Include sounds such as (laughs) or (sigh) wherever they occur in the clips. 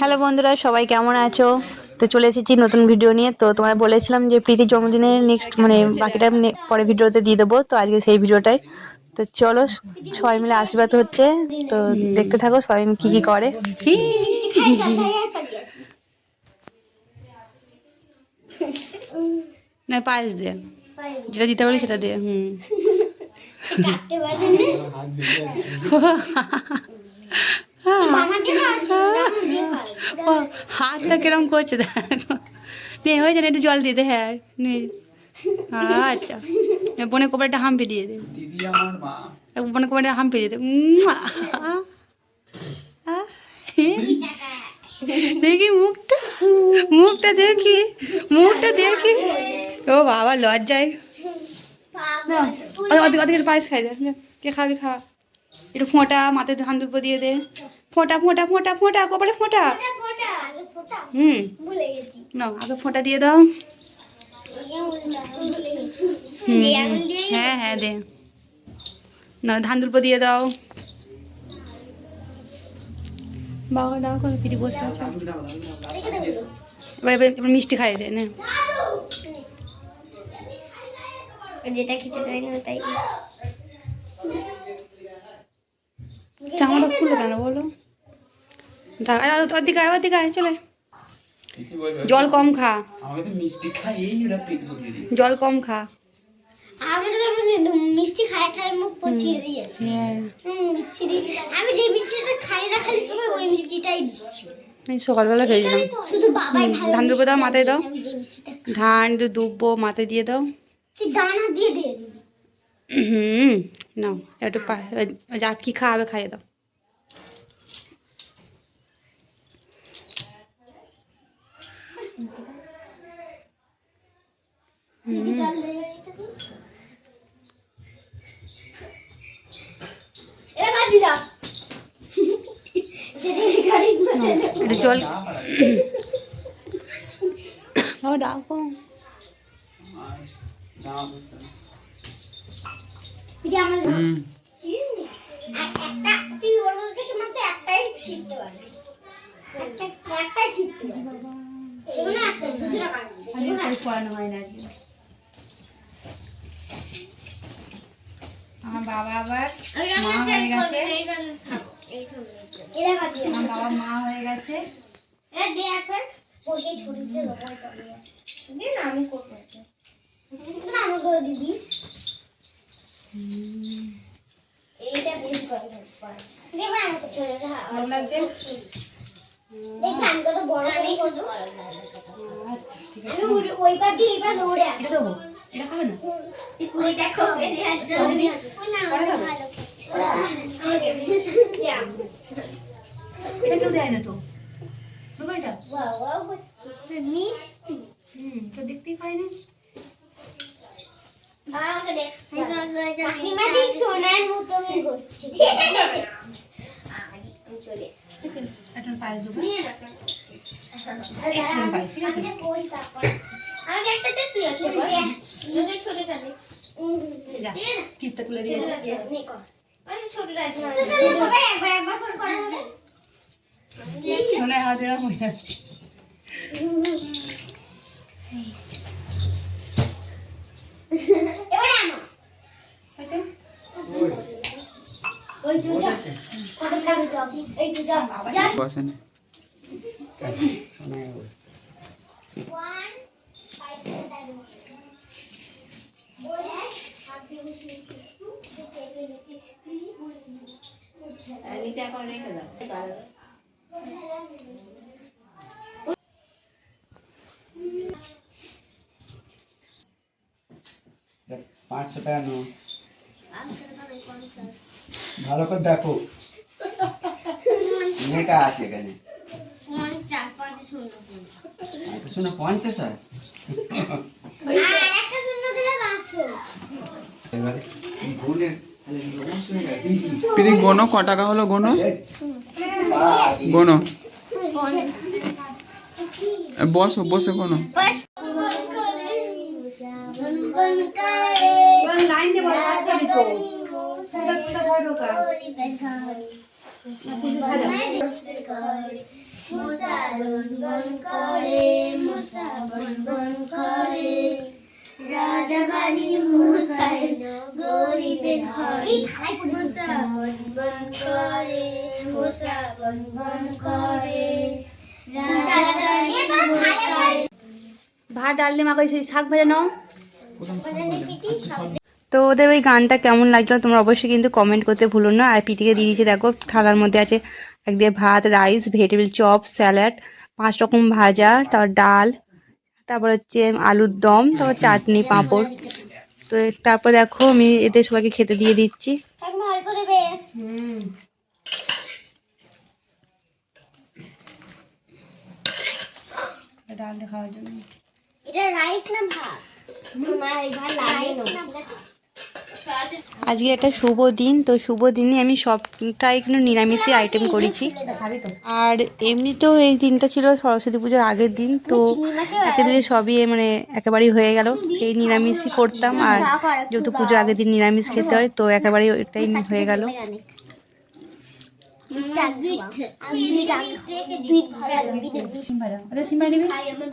Hello বন্ধুরা সবাই কেমন আছো? তো চলে এসেছি নতুন ভিডিও নিয়ে। তো তোমায় বলেছিলাম যে প্রীতির জন্মদিনের নেক্সট মানে বাকিটা পরে ভিডিওতে দিয়ে দেবো। তো আজকে সেই ভিডিওটাই তো চলো সবাই মিলে আশীর্বাদ হচ্ছে। তো দেখতে থাকো সবাই কি কি করে। না পায়েস দে। যেটা দিতে পারি সেটা দে হুম। (laughs) হাতটা কিরম করছে দেখো। নে হয়েছে না একটু জল দিয়ে দে হ্যাঁ নে। আচ্ছা। এ বোনের কপালটা হাম্পি দিয়ে দে। বোনের কপালটা হাম্পি দিয়ে দে। দেখি মুখটা মুখটা দেখি মুখটা দেখি। ও বাবা লজ্জায়। না অধিক অধিক পায়েস খাই দে নে, কে খাবি খা। একটু ফোঁটা মাথায় ধান দুপো দিয়ে দে। ফোঁটা ফোঁটা ফোঁটা ফোঁটা কপালে ফোঁটা। হুম। ভুলে আগে ফোঁটা দিয়ে দাও। হ্যাঁ হ্যাঁ দে। না ধান দুল্প দিয়ে দাও। বাবা দাও করে দিদি বসে আছে। এবার এবার মিষ্টি খাইয়ে দে নে। যেটা খেতে চাই না ওটাই জামাটা খুলে কেন বলো? ওদিকে আয় চলে জল কম খা খাই জল কম খা মিষ্টি মুখ পচিয়ে দিয়েছে। হ্যাঁ। আমি যে মিষ্টিটা খাই না খালি সবাই ওই মিষ্টিটাই দিচ্ছি। সকালবেলা খেয়েছিলাম। ধান দুব্বো দাও, মাথায় দাও। খাই। ধান দুব্বো মাথায় দিয়ে দাও। দানা দিয়ে দিয়ে হুম নাও একটু যা কি খাওয়াবে খাইয়ে দাও দিদি জল দে এটা তুই এটা কাজি যা যেদিন গাড়ি নাও, একটু জল বাবা ডাকো আর না হচ্ছে না। দিদি আমার হুম একটা তুই ওর মধ্যে থেকে (laughs) (coughs) মাত্র একটাই ছিটতে পারবি। একটা একটাই ছিটতে পারবি। হয় আমার বাবা আবার মা হয়ে গেছে। আমার বাবা মা হয়ে গেছে। আমি করব। আমি করে দিবি। এইটা বেশ করে দেখবে আমাকে ছেড়ে দে। এটা কেউ দেয় না তো। মিষ্টি। হুম তো দেখতেই সোনার (laughs) আমি চলে একটা পায়েস দেবো। নিয়ে না ঠিক আছে? আমাকে একটা তুই একটা কর ছোটটা দে। টিপটা তুলে দিয়েছে আমি ছোটটা আছে। সবাই একবার একবার করে শোনা হাওয়া দেওয়া হয়ে যাচ্ছে এবারে আমার হয়েছে? ওই তো যা কত লাগে যাও এই তো যা যা বসেন ওয়ান ফাইভ সেভেন ওই এক আর দুই টু থ্রি নিচে এখন রেখে দাও পাঁচশো টাকা নো ভালো করে দেখো। মেয়েটা আছে এখানে। পঞ্চাশ পঞ্চাশ শূন্য পঞ্চাশ হয় প্রীতি গোনো ক টাকা হলো গোনো গোনো বসো বসে গোনো লাইন রাজা গরিবের ঘরে বন বন করে বন বন করে ভাত ডাল দিয়ে মাখাই শাক ভাজা। নাও তো ওদের ওই গানটা কেমন লাগল তোমরা অবশ্যই কিন্তু কমেন্ট করতে ভুলো না। আর পিটিকে দিয়ে দিয়েছে দেখো থালার মধ্যে আছে একদিকে ভাত রাইস ভেজিটেবল চপ স্যালাড পাঁচ রকম ভাজা তারপর ডাল তারপর হচ্ছে আলুর দম তারপর চাটনি পাঁপড়। তো তারপর দেখো আমি এদের সবাইকে খেতে দিয়ে দিচ্ছি। ডাল দিয়ে খাওয়ার জন্য। এটা রাইস না ভাত? তোমার এই ভাত ঠিক আছে আজকে একটা শুভ দিন তো শুভ দিনে আমি সবটাই কিন্তু নিরামিষই আইটেম করেছি। আর এমনিতেও এই দিনটা ছিল সরস্বতী পুজোর আগের দিন তো একে দুয়ে সবই মানে একেবারেই হয়ে গেল। সেই নিরামিষই করতাম আর যেহেতু পুজোর আগের দিন নিরামিষ খেতে হয় তো একেবারেই ওইটাই হয়ে গেল। ভালো লাগে বিট বিট সিম ভাজা ওদের সিম ভাজা নিবি খাই আমার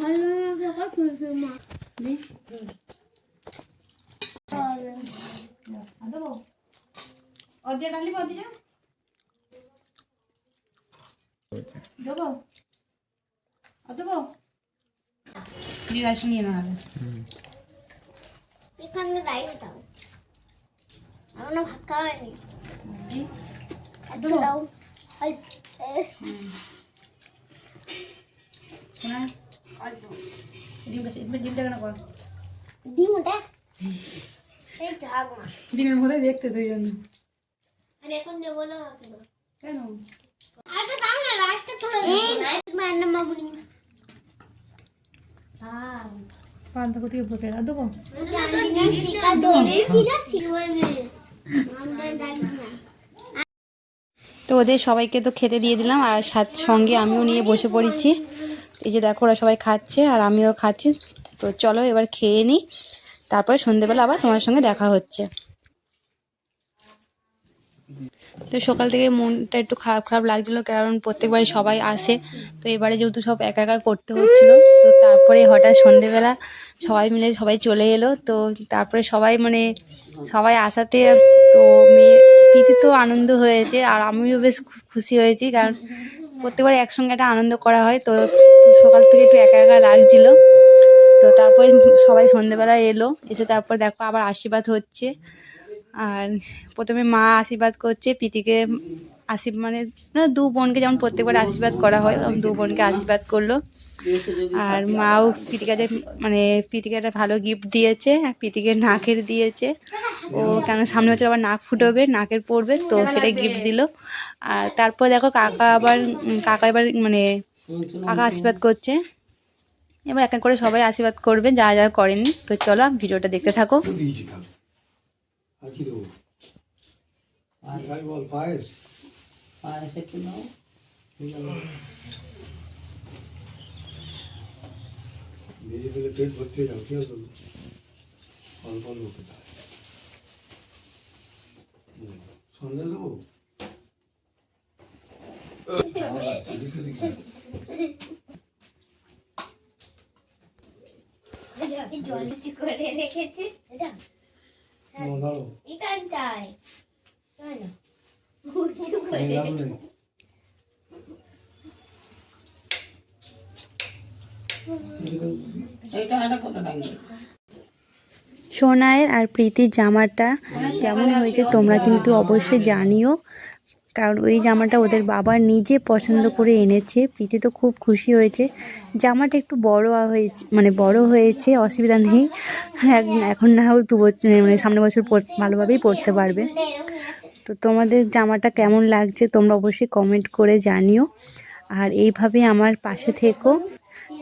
ভালো লাগে নাও দি নাও ভালো লাগে আবার ফুল মা দি দেবো অর্ধে ডাল নিবি অর্ধে যা দেবো দেবো দি রাইস নিয়ে নাও এখানে রাইস দাও। আমার না ভাত খাওয়ানি দাও অল্প এ, শোনা ডিমটা ডিমটা কেন কর ডিম এই যাক ডিমের মধ্যে দেখতে তুই জন্য। আমি এখন দেবো না কেন? দাও না রাইসটা থোড়া এই মা না মা বলি হ্যাঁ পান্তা কোথায় বসে আর দেবো? জানি শিকা দোনে ছিল সিওয়ানে আমরা জানি না তো ওদের সবাইকে তো খেতে দিয়ে দিলাম আর সাথ সঙ্গে আমিও নিয়ে বসে পড়েছি। এই যে দেখো ওরা সবাই খাচ্ছে আর আমিও খাচ্ছি। তো চলো এবার খেয়ে নিই তারপরে সন্ধেবেলা আবার তোমার সঙ্গে দেখা হচ্ছে। তো সকাল থেকে মনটা একটু খারাপ খারাপ লাগছিল, কারণ প্রত্যেকবারই সবাই আসে। তো এবারে যেহেতু সব একা একা করতে হচ্ছিল, তো তারপরে হঠাৎ সন্ধেবেলা সবাই মিলে সবাই চলে এলো। তো তারপরে সবাই মানে সবাই আসাতে তো মেয়ে প্রীতি তো আনন্দ হয়েছে, আর আমিও বেশ খুশি হয়েছি, কারণ প্রত্যেকবার একসঙ্গে একটা আনন্দ করা হয়। তো সকাল থেকে একটু একা একা লাগছিল। তো তারপরে সবাই সন্ধেবেলা এলো। এসে তারপর দেখো আবার আশীর্বাদ হচ্ছে। আর প্রথমে মা আশীর্বাদ করছে পিতিকে আশীর্বাদ মানে দু বোনকে যেমন প্রত্যেকবার আশীর্বাদ করা হয়, ওরকম দু বোনকে আশীর্বাদ করল। আর মাও প্রীতিকাকে মানে প্রীতিকে একটা ভালো গিফট দিয়েছে, আর প্রীতিকে নাকের দিয়েছে। ও কেন সামনে হচ্ছে আবার নাক ফুটবে, নাকের পড়বে তো সেটাই গিফট দিল। আর তারপর দেখো কাকা আবার, কাকা এবার মানে কাকা আশীর্বাদ করছে। এবার এক এক করে সবাই আশীর্বাদ করবে যা যা করেনি। তো চলো ভিডিওটা দেখতে থাকো। পেট ভর্তি হয়ে কি অল্প অল্প দেবো? না। জল করে রেখেছে। এটা। এখানটায়। তাই না? উঁচু করে। আমি লাভ নেই। এইটা একটা কথা লাগবে সোনায়ের আর প্রীতির জামাটা কেমন হয়েছে তোমরা কিন্তু অবশ্যই জানিও। কারণ ওই জামাটা ওদের বাবা নিজে পছন্দ করে এনেছে। প্রীতি তো খুব খুশি হয়েছে। জামাটা একটু বড় হয়েছে মানে বড় হয়েছে অসুবিধা নেই। হ্যাঁ, এখন না হোক দু মানে সামনে বছর ভালোভাবেই পড়তে পারবে। তো তোমাদের জামাটা কেমন লাগছে তোমরা অবশ্যই কমেন্ট করে জানিও। আর এইভাবে আমার পাশে থেকো।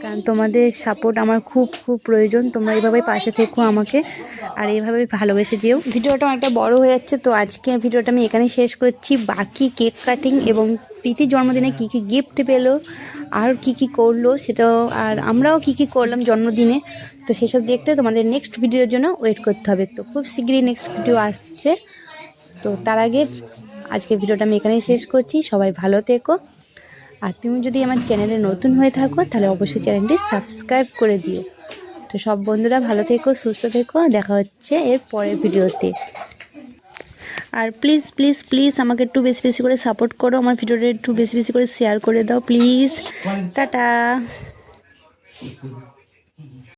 কারণ তোমাদের সাপোর্ট আমার খুব খুব প্রয়োজন। তোমরা এইভাবে পাশে থেকো আমাকে আর এইভাবে ভালোবেসে দিও ভিডিওটা অনেকটা বড় হয়ে যাচ্ছে, তো আজকে ভিডিওটা আমি এখানেই শেষ করছি। বাকি কেক কাটিং এবং প্রীতির জন্মদিনে কী কী গিফট পেল, আর কি কি করল, সেটাও আর আমরাও কি কি করলাম জন্মদিনে, তো সেসব দেখতে তোমাদের নেক্সট ভিডিওর জন্য ওয়েট করতে হবে। তো খুব শীঘ্রই নেক্সট ভিডিও আসছে। তো তার আগে আজকে ভিডিওটা আমি এখানেই শেষ করছি। সবাই ভালো থেকো। আর তুমি যদি আমার চ্যানেলে নতুন হয়ে থাকো, তাহলে অবশ্যই চ্যানেলটি সাবস্ক্রাইব করে দিও। তো সব বন্ধুরা ভালো থেকো, সুস্থ থেকো দেখা হচ্ছে এর পরের ভিডিওতে। আর প্লিজ প্লিজ প্লিজ আমাকে একটু বেশি বেশি করে সাপোর্ট করো, আমার ভিডিওটা একটু বেশি বেশি করে শেয়ার করে দাও প্লিজ টাটা।